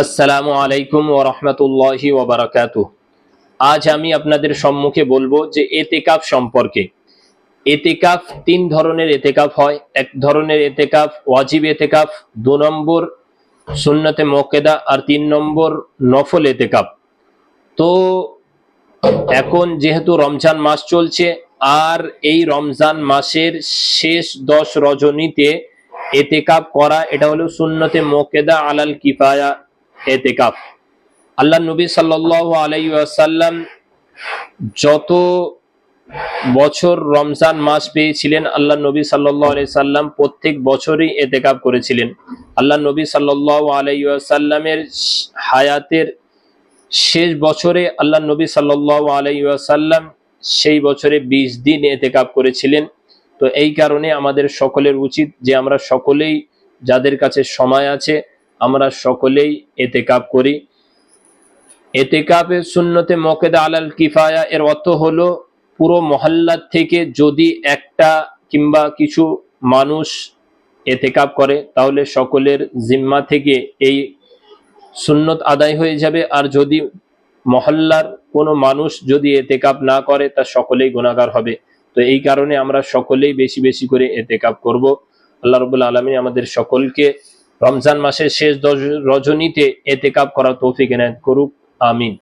আসসালামু আলাইকুম ও রহমতুল্লাহি ওবরাকাতু আজ আমি আপনাদের সম্মুখে বলব যে এতেকাফ সম্পর্কে। এতেকাফ তিন ধরনের এতেকাফ হয়। এক ধরনের এতেকাফ ওয়াজিব এতেকাফ, দু নম্বর সুন্নতে মোকেদা আর তিন নম্বর নফল এতেকাফ। তো এখন যেহেতু রমজান মাস চলছে, আর এই রমজান মাসের শেষ দশ রজনীতে এতেকাফ করা, এটা হলো সুন্নতে মোকেদা আলাল কিফায়া। এতেকাফ। আল্লাহ নবী সাল্লাল্লাহু আলাইহি ওয়াসাল্লাম যত বছর রমজান মাস পেয়েছিলেন, আল্লাহ নবী আলাইহি সাল্লাম প্রত্যেক বছরই এতেকাফ করেছিলেন। আল্লাহ নবী সাল্লাল্লাহু আলাইহি ওয়াসাল্লামের হায়াতের শেষ বছরে আল্লাহ নবী সাল্লাল্লাহু আলাইহি ওয়াসাল্লাম সেই বছরে 20 দিন এতেকাফ করেছিলেন। তো এই কারণে আমাদের সকলের উচিত যে আমরা সকলেই যাদের কাছে সময় আছে আমরা সকলেই এতেকাপ করি। এতেকাপে সুন্নতে মকেদা আলাল কিফায়া, এর অর্থ হলো পুরো মহল্লা থেকে যদি একটা কিংবা কিছু মানুষ এতেকাপ করে, তাহলে সকলের জিম্মা থেকে এই সুন্নত আদায় হয়ে যাবে। আর যদি মহল্লার কোনো মানুষ যদি এতেকাপ না করে, তা সকলেই গুণাগার হবে। তো এই কারণে আমরা সকলেই বেশি বেশি করে এতেকাপ করব। আল্লাহ রবুল্লা আলমী আমাদের সকলকে রমজান মাসের শেষ রজনীতে রজনীতে এতেকাপ করার তৌফিক এনায়ত করুক আমিন।